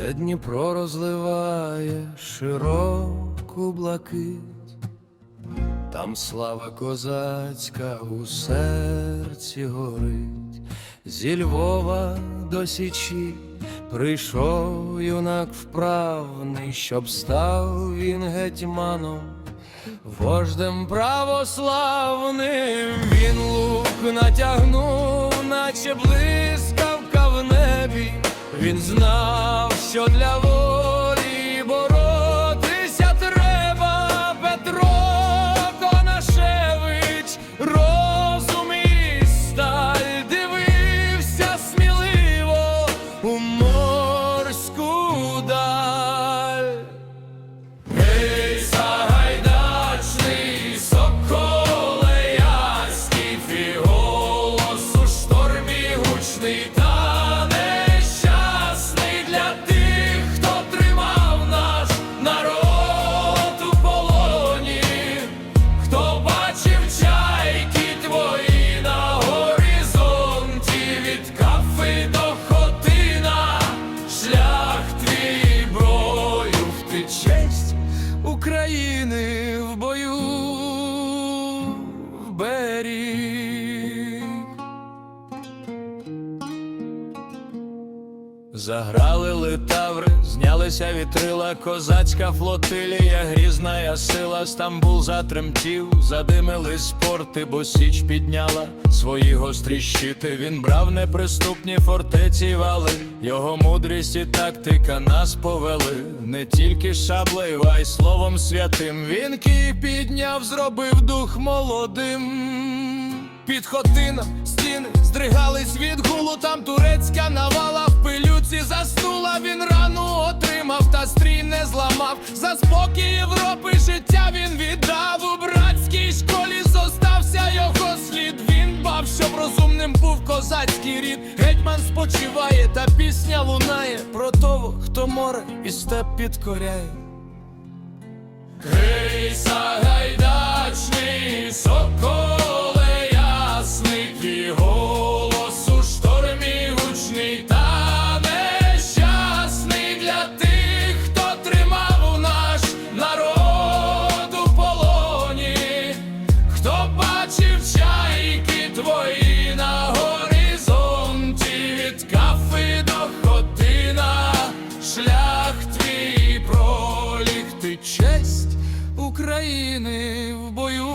де Дніпро розливає широку блакить, там слава козацька у серці горить, зі Львова до Січі прийшов юнак вправний, щоб став він гетьманом. Вождем православним він лук натягнув, наче блискавка в небі. Він знав, що для волі України в бою вберіг. Заграли литаври, знялися вітрила, козацька флотилія, грізна сила, Стамбул затремтів, задимились порти, бо січ підняла свої гострі щити. Він брав неприступні фортеці вали, його мудрість і тактика нас повели, не тільки шаблею, а й словом святим. Він Київ підняв, зробив дух молодим. Під хотином стіни щоб розумним був козацький рід. Гетьман спочиває, та пісня лунає про того, хто море і степ підкоряє. Гей, Сагайдачний, соколе від до година, шлях твій честь України в бою.